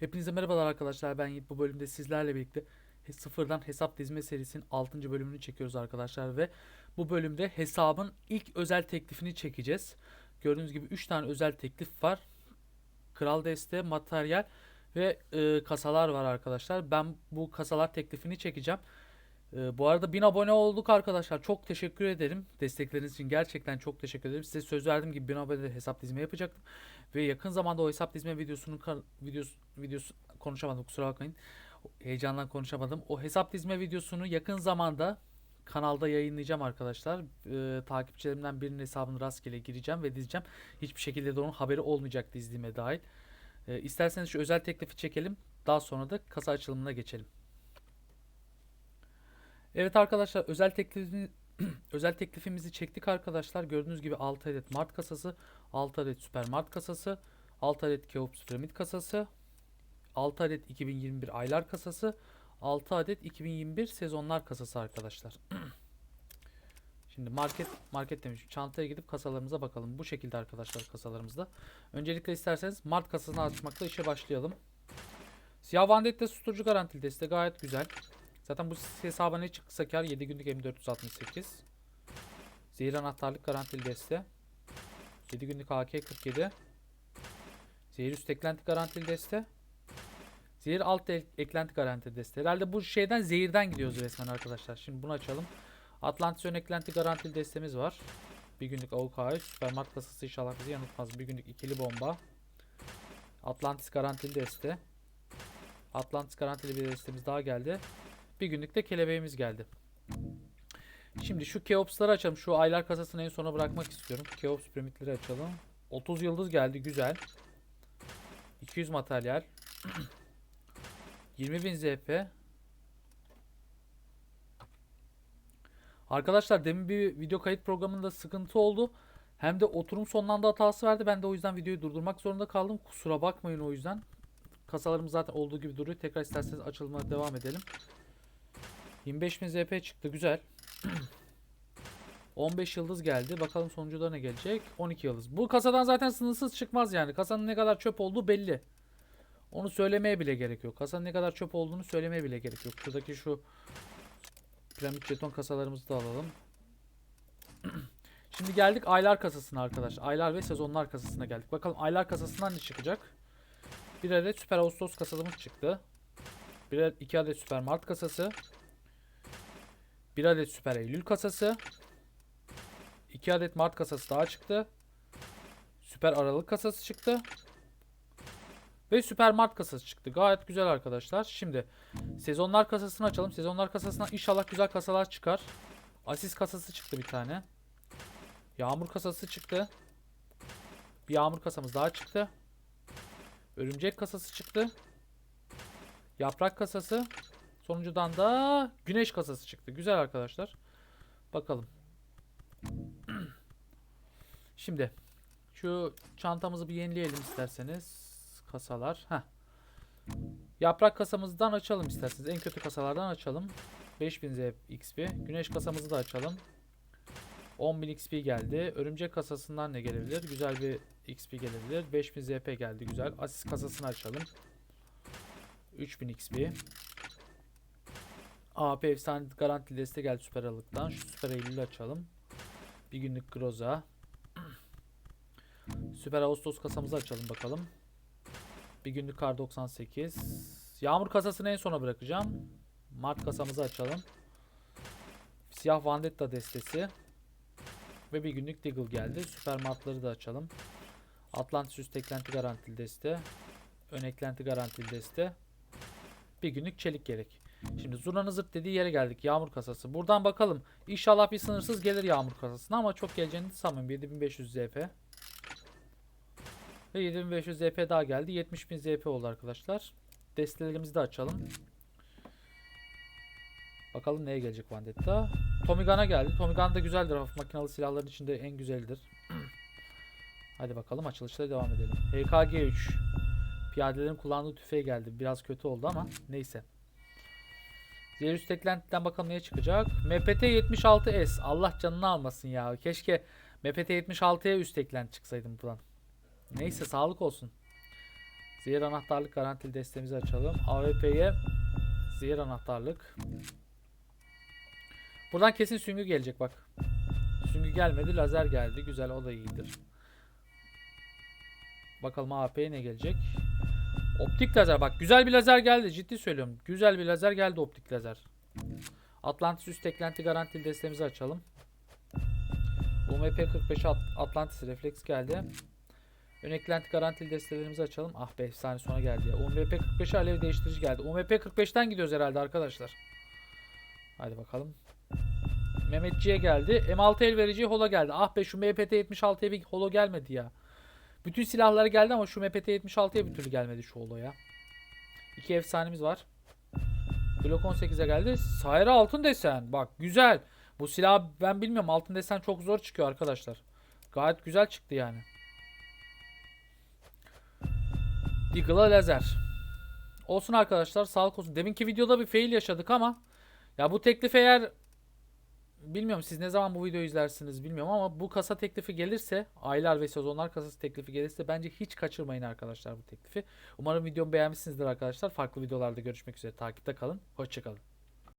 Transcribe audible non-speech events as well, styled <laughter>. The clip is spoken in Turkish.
Hepinize merhabalar arkadaşlar. Ben Yiğit. Bu bölümde sizlerle birlikte sıfırdan hesap dizme serisinin 6. bölümünü çekiyoruz arkadaşlar ve bu bölümde hesabın ilk özel teklifini çekeceğiz. Gördüğünüz gibi 3 tane özel teklif var. Kral deste, materyal ve e, kasalar var arkadaşlar. Ben bu kasalar teklifini çekeceğim. E, bu arada 1000 abone olduk arkadaşlar. Çok teşekkür ederim. Destekleriniz için gerçekten çok teşekkür ederim. Size söz verdiğim gibi 1000 abonede hesap dizme yapacaktım. Ve yakın zamanda o hesap dizme videosunun videosu, videosu konuşamadım kusura bakmayın. Heyecandan konuşamadım. O hesap dizme videosunu yakın zamanda kanalda yayınlayacağım arkadaşlar. Ee, takipçilerimden birinin hesabını rastgele gireceğim ve dizeceğim. Hiçbir şekilde de onun haberi olmayacak dizdiğime dahil. Ee, isterseniz şu özel teklifi çekelim. Daha sonra da kasa açılımına geçelim. Evet arkadaşlar özel teklifini <clears throat> özel teklifimizi çektik arkadaşlar. Gördüğünüz gibi 6 adet Mart kasası, 6 adet Süper Mart kasası, 6 adet Keops Piramit kasası, 6 adet 2021 aylar kasası, 6 adet 2021 sezonlar kasası arkadaşlar. <clears throat> Şimdi market market demiş. Çantaya gidip kasalarımıza bakalım. Bu şekilde arkadaşlar kasalarımızda. Öncelikle isterseniz Mart kasasını açmakla işe başlayalım. Siyah Vandette susturucu garantili deste gayet güzel. Zaten bu hesaba ne çıksa kar 7 günlük M468. Zehir anahtarlık garantili deste. 7 günlük AK-47. Zehir üst eklenti garantili deste. Zehir alt eklenti garantili deste. Herhalde bu şeyden zehirden gidiyoruz resmen arkadaşlar. Şimdi bunu açalım. Atlantis ön eklenti garantili destemiz var. Bir günlük AUK, Süpermart kasası inşallah bizi yanıltmaz. Bir günlük ikili bomba. Atlantis garantili deste. Atlantis garantili bir destemiz daha geldi. Bir günlük de kelebeğimiz geldi. Şimdi şu Keops'ları açalım. Şu aylar kasasını en sona bırakmak istiyorum. Keops piramitleri açalım. 30 yıldız geldi. Güzel. 200 materyal. <clears throat> 20.000 ZP. Arkadaşlar demin bir video kayıt programında sıkıntı oldu. Hem de oturum sonlandı hatası verdi. Ben de o yüzden videoyu durdurmak zorunda kaldım. Kusura bakmayın o yüzden. Kasalarımız zaten olduğu gibi duruyor. Tekrar isterseniz açılmaya devam edelim. 25.000 ZP çıktı. Güzel. <clears throat> 15 yıldız geldi. Bakalım sonucuda ne gelecek? 12 yıldız. Bu kasadan zaten sınırsız çıkmaz yani. Kasanın ne kadar çöp olduğu belli. Onu söylemeye bile gerek yok. Kasanın ne kadar çöp olduğunu söylemeye bile gerek yok. Şuradaki şu piramit jeton kasalarımızı da alalım. <clears throat> Şimdi geldik aylar kasasına arkadaşlar. Aylar ve sezonlar kasasına geldik. Bakalım aylar kasasından ne çıkacak? Bir adet Süper Ağustos kasamız çıktı. Bir adet, iki adet Süper Mart kasası. Bir adet Süper Eylül kasası. 2 adet Mart kasası daha çıktı. Süper Aralık kasası çıktı. Ve Süper Mart kasası çıktı. Gayet güzel arkadaşlar. Şimdi sezonlar kasasını açalım. Sezonlar kasasından inşallah güzel kasalar çıkar. Asis kasası çıktı bir tane. Yağmur kasası çıktı. Bir yağmur kasamız daha çıktı. Örümcek kasası çıktı. Yaprak kasası. Sonuncudan da güneş kasası çıktı. Güzel arkadaşlar. Bakalım. <clears throat> Şimdi şu çantamızı bir yenileyelim isterseniz. Kasalar. Heh. Yaprak kasamızdan açalım isterseniz. En kötü kasalardan açalım. 5000 Z XP. Güneş kasamızı da açalım. 10.000 XP geldi. Örümcek kasasından ne gelebilir? Güzel bir XP gelebilir. 5000 ZP geldi. Güzel. Asis kasasını açalım. 3000 XP. AP efsane garantili deste geldi Süper Aralık'tan. Şu Süper Eylül'ü açalım. Bir günlük Groza. Süper Ağustos kasamızı açalım bakalım. Bir günlük kar 98. Yağmur kasasını en sona bırakacağım. Mart kasamızı açalım. Siyah Vandetta destesi. Ve bir günlük Deagle geldi. Süper Mart'ları da açalım. Atlantis üst eklenti garantili deste. Ön eklenti garantili deste. Bir günlük çelik gerek. Şimdi Zurna'nın zırt dediği yere geldik. Yağmur kasası. Buradan bakalım. İnşallah bir sınırsız gelir yağmur kasasına ama çok geleceğini sanmıyorum. 7500 ZP. Ve 7500 ZP daha geldi. 70000 ZP oldu arkadaşlar. Destelerimizi de açalım. Bakalım neye gelecek Vandetta. Tommy Gun'a geldi. Tommy Gun da güzeldir. Hafif makinalı silahların içinde en güzelidir. <clears throat> Hadi bakalım açılışlara devam edelim. HKG 3. Piyadelerin kullandığı tüfeği geldi. Biraz kötü oldu ama neyse. Diğer üst eklentiden bakalım neye çıkacak. MPT 76S. Allah canını almasın ya. Keşke MPT 76'ya üst eklenti çıksaydım buradan. Neyse sağlık olsun. Zehir anahtarlık garantili destemizi açalım. AWP'ye zehir anahtarlık. Buradan kesin süngü gelecek bak. Süngü gelmedi. Lazer geldi. Güzel o da iyidir. Bakalım AWP'ye ne gelecek. Optik lazer bak güzel bir lazer geldi ciddi söylüyorum. Güzel bir lazer geldi optik lazer. Atlantis üst eklenti garantili destemizi açalım. UMP 45 At Atlantis refleks geldi. Ön eklenti garantili destelerimizi açalım. Ah be efsane sona geldi ya. UMP 45 alev değiştirici geldi. UMP 45'ten gidiyoruz herhalde arkadaşlar. Hadi bakalım. Mehmetçi'ye geldi. M6 el verici holo geldi. Ah be şu MPT 76'ya bir holo gelmedi ya. Bütün silahları geldi ama şu MPT 76'ya bir türlü gelmedi şu holoya. İki efsanemiz var. Glock 18'e geldi. Sayra altın desen. Bak güzel. Bu silah ben bilmiyorum altın desen çok zor çıkıyor arkadaşlar. Gayet güzel çıktı yani. Deagle'a lazer. Olsun arkadaşlar sağlık olsun. Deminki videoda bir fail yaşadık ama ya bu teklif eğer bilmiyorum siz ne zaman bu videoyu izlersiniz bilmiyorum ama bu kasa teklifi gelirse aylar ve sezonlar kasası teklifi gelirse bence hiç kaçırmayın arkadaşlar bu teklifi. Umarım videomu beğenmişsinizdir arkadaşlar. Farklı videolarda görüşmek üzere. Takipte kalın. Hoşçakalın.